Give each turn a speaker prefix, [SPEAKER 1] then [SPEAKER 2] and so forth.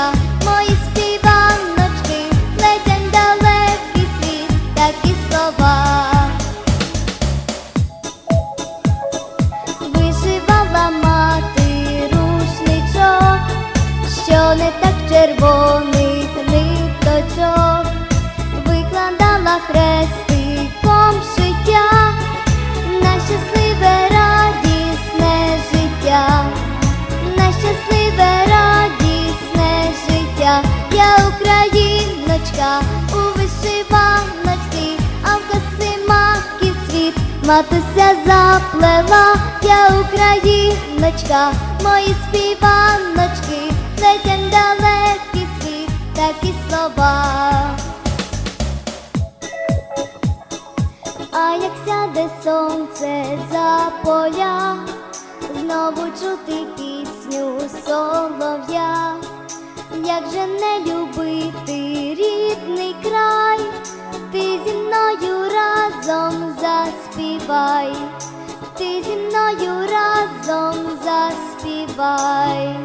[SPEAKER 1] україночка, мої співаночки, летять далекий світ, такі слова. Вишивала мати рушничок, що не так червоний ниточок, викладала хрестиком у вишиваночці, а в коси маків цвіт, матуся заплела, я україночка, мої співаночки, летять далекий світ, такі слова. А як сяде сонце за поля, знову чути пісню солов'я, як же не любити разом заспівай, ти зі мною разом заспівай.